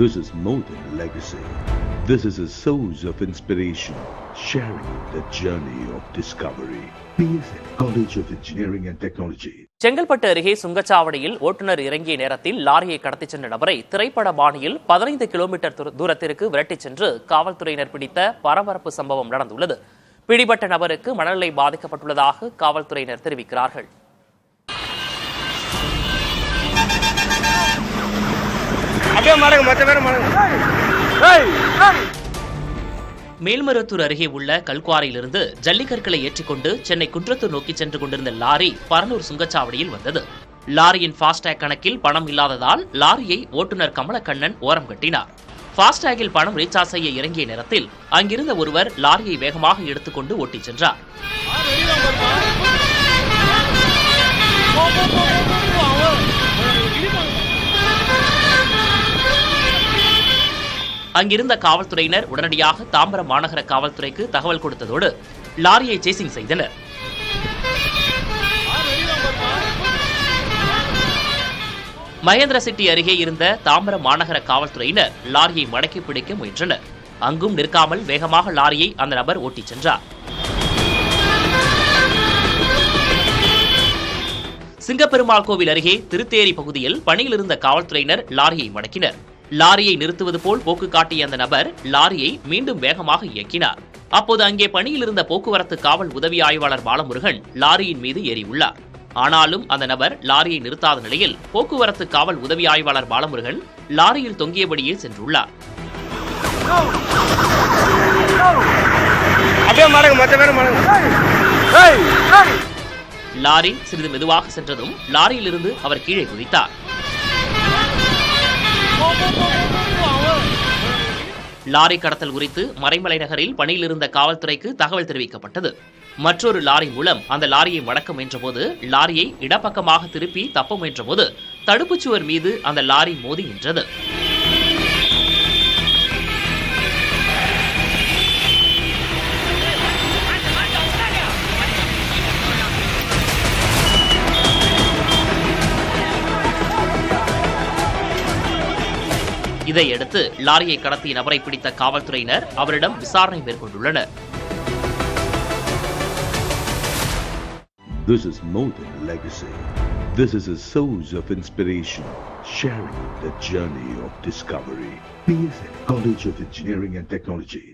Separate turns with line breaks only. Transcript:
This is more than a legacy. This is a source of inspiration, sharing the journey of discovery. PSN College of Engineering and Technology.
Chengalpattu அருகே சுங்கச்சாவடியில் ஓட்டுநர் இறங்கிய நேரத்தில் லாரியை கடத்திச் சென்ற நபரை திரைப்பட பாணியில் பதினைந்து கிலோமீட்டர் தூரத்திற்கு விரட்டிச் சென்று காவல்துறையினர் பிடித்த பரபரப்பு சம்பவம் நடந்துள்ளது பிடிபட்ட நபருக்கு மனநிலை பாதிக்கப்பட்டுள்ளதாக காவல்துறையினர் தெரிவிக்கிறார்கள்
அப்படியே மற்ற பேரும்
மேல்மருவத்தூர் அருகே உள்ள கல்குவாரியிலிருந்து ஜல்லிக்கற்களை ஏற்றிக்கொண்டு சென்னை குன்றத்தூர் நோக்கி சென்று கொண்டிருந்த லாரி பரனூர் சுங்கச்சாவடியில் வந்தது. லாரியின் ஃபாஸ்டேக் கணக்கில் பணம் இல்லாததால் லாரியை ஓட்டுநர் கமலக்கண்ணன் ஓரம் கட்டினார். ஃபாஸ்டேகில் பணம் ரீசார்ஜ் செய்ய இறங்கிய நேரத்தில் அங்கிருந்த ஒருவர் லாரியை வேகமாக எடுத்துக்கொண்டு ஓட்டிச் சென்றார். அங்கிருந்த காவல்துறையினர் உடனடியாக தாம்பரம் மாநகர காவல்துறைக்கு தகவல் கொடுத்ததோடு லாரியை சேசிங் செய்தனர். மகேந்திர சிட்டி அருகே இருந்த தாம்பரம் மாநகர காவல்துறையினர் லாரியை மடக்கி பிடிக்க முயன்றனர். அங்கும் நிற்காமல் வேகமாக லாரியை அந்த நபர் ஓட்டிச் சென்றார். சிங்கப்பெருமாள் கோவில் அருகே திருத்தேரி பகுதியில் பணியில் இருந்த காவல்துறையினர் லாரியை மடக்கினர். லாரியை நிறுத்துவது போல் போக்கு காட்டிய அந்த நபர் லாரியை மீண்டும் வேகமாக இயக்கினார். அப்போது அங்கே பணியில் இருந்த போக்குவரத்து காவல் உதவி ஆய்வாளர் பாலமுருகன் லாரியின் மீது ஏறியுள்ளார். ஆனாலும் அந்த நபர் லாரியை நிறுத்தாத நிலையில் போக்குவரத்து காவல் உதவி ஆய்வாளர் பாலமுருகன் லாரியில் தொங்கியபடியே சென்றுள்ளார். லாரி சிறிது மெதுவாக சென்றதும் லாரியிலிருந்து அவர் கீழே குதித்தார். லாரி கடத்தல் குறித்து மறைமலை நகரில் பணியில் இருந்த காவல்துறைக்கு தகவல் தெரிவிக்கப்பட்டது. மற்றொரு லாரி மூலம் அந்த லாரியை மடக்க முயன்றபோது லாரியை இடப்பக்கமாக திருப்பி தப்ப முயன்றபோது தடுப்புச் சுவர் மீது அந்த லாரி மோதி நின்றது. இதையடுத்து லாரியை கடத்திய நபரை பிடித்த காவல்துறையினர் அவரிடம் விசாரணை மேற்கொண்டுள்ளனர்
This is more than legacy. This is a source of inspiration, sharing the journey of discovery. PSN College of Engineering and Technology.